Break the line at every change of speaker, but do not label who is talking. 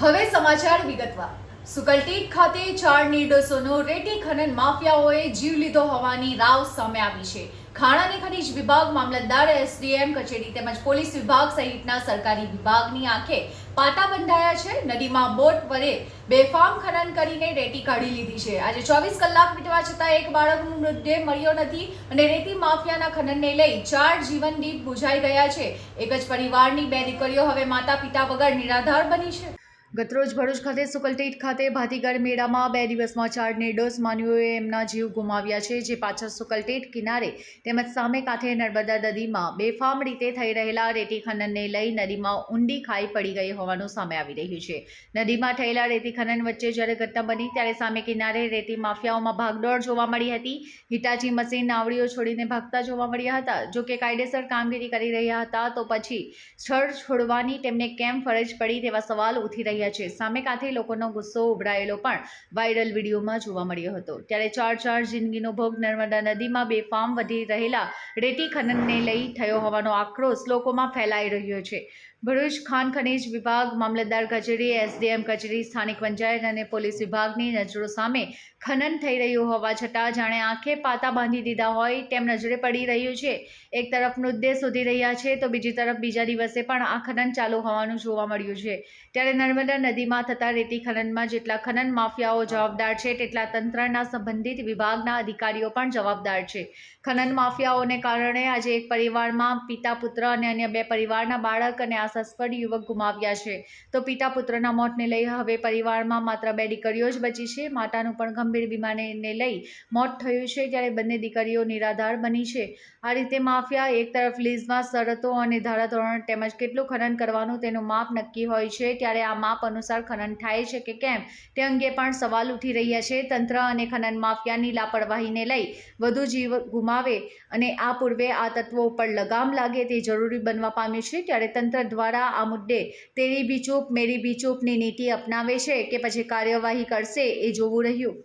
હવે સમાચાર વિગતવાર. સુકલટીટ ખાતે ચાર નિર્દોષોનો રેતી ખનન માફિયાઓએ જીવ લીધો હોવાની રાવ સામે આવી છે. ખાણ અને ખનીજ વિભાગ મામલતદાર એસડીએમ કચેરી તેમજ પોલીસ વિભાગ સહિતના સરકારી વિભાગની આંખે પાટા બંધાયા છે. નદીમાં બોટ વડે બેફામ ખનન કરીને રેતી કાઢી લીધી છે. આજે ચોવીસ કલાક વીતવા છતાં એક બાળકનો મૃતદેહ મળ્યો નથી અને રેતી માફિયાના ખનનને લઈ ચાર જીવન દીપ બુઝાઈ ગયા છે. એક જ પરિવારની બે દીકરીઓ હવે માતા પિતા વગર નિરાધાર બની છે. ગતરોજ ભરૂચ ખાતે સુકલટેટ ખાતે ભાતીગળ મેળામાં બે દિવસમાં ચાર નિર્દોષ માનવીઓએ એમના જીવ ગુમાવ્યા છે, જે પાછળ સુકલટેટ કિનારે તેમજ સામે કાંઠે નર્મદા નદીમાં બેફામ રીતે થઈ રહેલા રેતી ખનનને લઈ નદીમાં ઊંડી ખાઈ પડી ગઈ હોવાનું સામે આવી રહ્યું છે. નદીમાં થયેલા રેતી ખનન વચ્ચે જ્યારે ઘટના બની ત્યારે સામે કિનારે રેતી માફિયાઓમાં ભાગદોડ જોવા મળી હતી. હિટાચી મશીન નાવડીઓ છોડીને ભાગતા જોવા મળ્યા હતા. જો કે કાયદેસર કામગીરી કરી રહ્યા હતા તો પછી સ્થળ છોડવાની તેમને કેમ ફરજ પડી તેવા સવાલ ઉઠી રહ્યા છે. સામે કાંઠે લોકોનો ગુસ્સો ઉભરાયેલો પણ વાયરલ વિડીયોમાં જોવા મળ્યો હતો. ત્યારે ચાર ચાર જિંદગીનો ભોગ નર્મદા નદીમાં બેફામ વધી રહેલા રેતી ખનનને લઈ થયો હોવાનો આક્રોશ લોકોમાં ફેલાઈ રહ્યો છે. ભરૂચ ખાન ખનીજ વિભાગ મામલતદાર કચેરી, એસડીએમ કચેરી, સ્થાનિક પંચાયત અને પોલીસ વિભાગની નજરો સામે ખનન થઈ રહ્યું હોવા છતાં જાણે આંખે પાતા બાંધી દીધા હોય તેમ નજરે પડી રહ્યું છે. એક તરફ મૃતદેહ શોધી રહ્યા છે તો બીજી તરફ બીજા દિવસે પણ આ ખનન ચાલુ હોવાનું જોવા મળ્યું છે. ત્યારે નર્મદા નદીમાં થતા રેતી ખનનમાં જેટલા ખનન માફિયાઓ જવાબદાર છે, તેટલા તંત્રના સંબંધિત વિભાગના અધિકારીઓ પણ જવાબદાર છે. ખનન માફિયાઓને કારણે આજે એક પરિવારમાં પિતા, પુત્ર અને અન્ય બે પરિવારના બાળક અને આશાસ્પદ યુવક ગુમાવ્યા છે. તો પિતા પુત્રના મોતને લઈ હવે પરિવારમાં માત્ર બે દીકરીઓ જ બચી છે. માતાનું પણ ગંભીર બીમારીને લઈ મોત થયું છે જ્યારે બંને દીકરીઓ નિરાધાર બની છે. આ રીતે માફિયા એક તરફ લીઝમાં શરતો અને ધારાધોરણ તેમજ કેટલું ખનન કરવાનું તેનું માપ નક્કી હોય છે ત્યારે આ માપ અનુસાર ખનન થાય છે કે કેમ તે અંગે પણ સવાલ ઉઠી રહ્યા છે. તંત્ર અને ખનન માફિયાની લાપરવાહીને લઈ વધુ જીવ ગુમાવે અને આ પૂર્વે આ તત્વો ઉપર લગામ લાગે તે જરૂરી બનવા પામ્યું છે ત્યારે તંત્ર દ્વારા આ મુદ્દે તેરી બી ચૂપ, મેરી બી ચૂપની નીતિ અપનાવે છે કે પછી કાર્યવાહી કરશે એ જોવું રહ્યું.